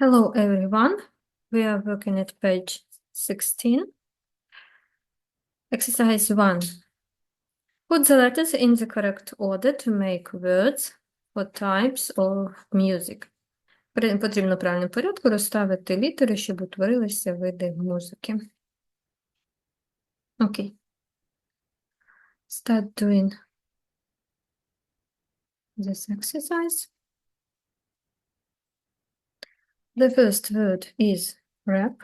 Hello everyone. We are working at page 16. Exercise 1. Put the letters in the correct order to make words for types of music. Потрібно в порядку розставити літери, щоб утворилися види музики. Окей. Start doing this exercise. The first word is rap.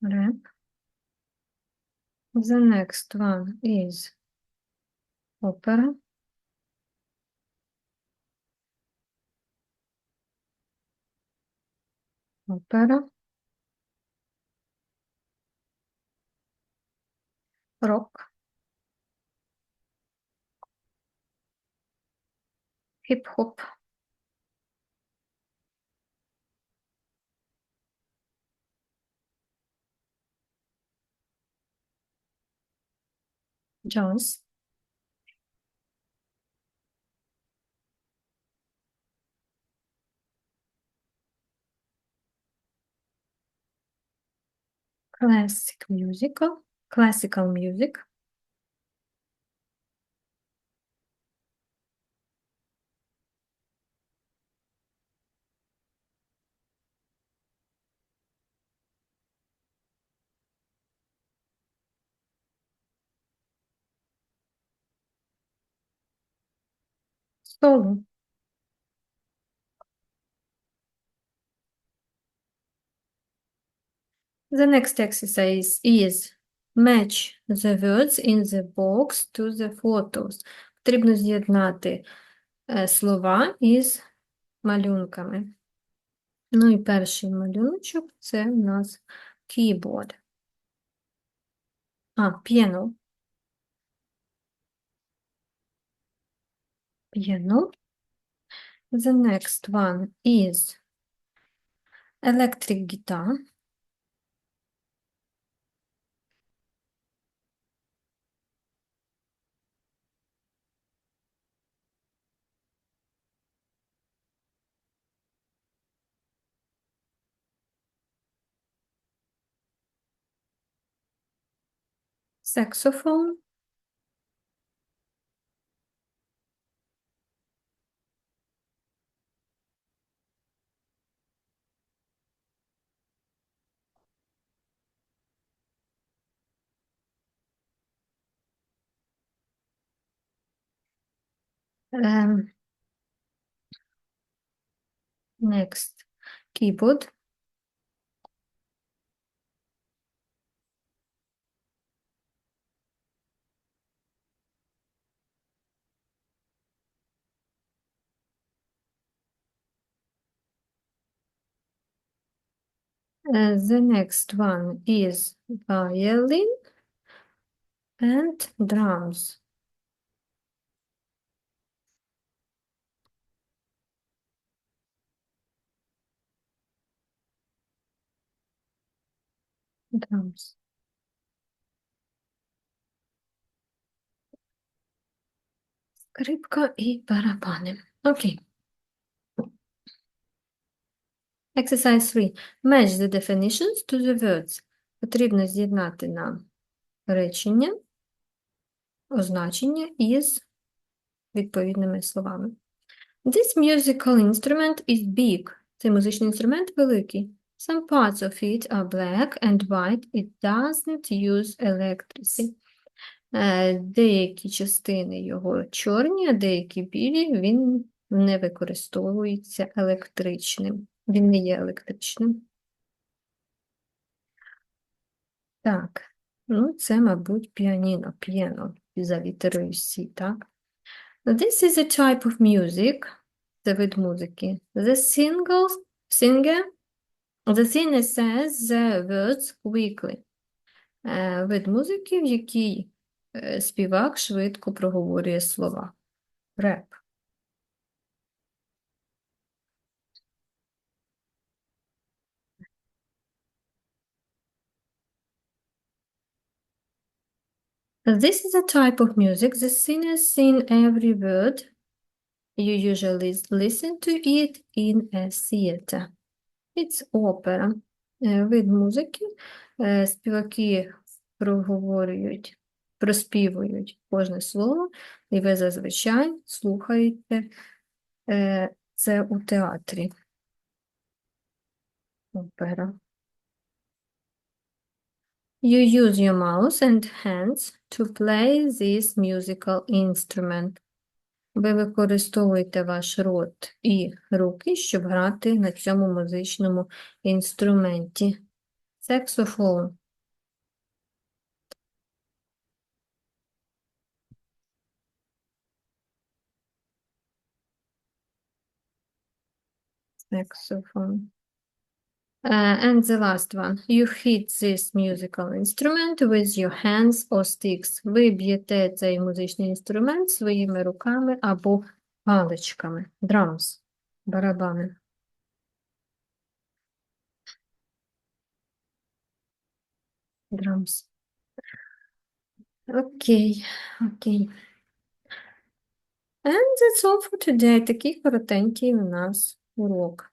Rap. The next one is opera. Opera. Rock. Hip hop. Jazz. Classic musical. Classical music. Solo. The next exercise is match the words in the box to the photos. Потрібно з'єднати е, слова із малюнками. Ну і перший малюночок це у нас keyboard. А, piano. Piano. The next one is electric guitar. Saxophone. Um, next, keyboard. Uh, the next one is violin and drums. Drums. Скрипка і барабани. Окей. Exercise 3. Match the definitions to the words. Потрібно з'єднати нам речення, означення із відповідними словами. This musical instrument is big. Цей музичний інструмент великий. Some parts of it are black and white. It doesn't use electricity. Е, Деякі частини його чорні, а деякі білі, він не використовується електричним. Він не є електричним. Так, ну це, мабуть, піаніно, піано за літерою С, так? This is a type of music. Це вид музики. The single, singer, the singer says the words quickly. Е, Вид музики, в якій е, співак швидко проговорює слова. Реп. This is a type of music. The singers sing every word. You usually listen to it in a theater. It's opera. Е, Вид музики. Е, Співаки проговорюють, проспівують кожне слово, і ви зазвичай слухаєте е, це у театрі. Опера. You use your mouth and hands to play this musical instrument. Ви використовуєте ваш рот і руки, щоб грати на цьому музичному інструменті. Саксофон. Saxophone. Uh, and the last one. You hit this musical instrument with your hands or sticks. Ви б'єте цей музичний інструмент своїми руками або паличками. Drums. Барабани. Drums. Окей, окей. And that's all for today. Такий коротенький у нас урок.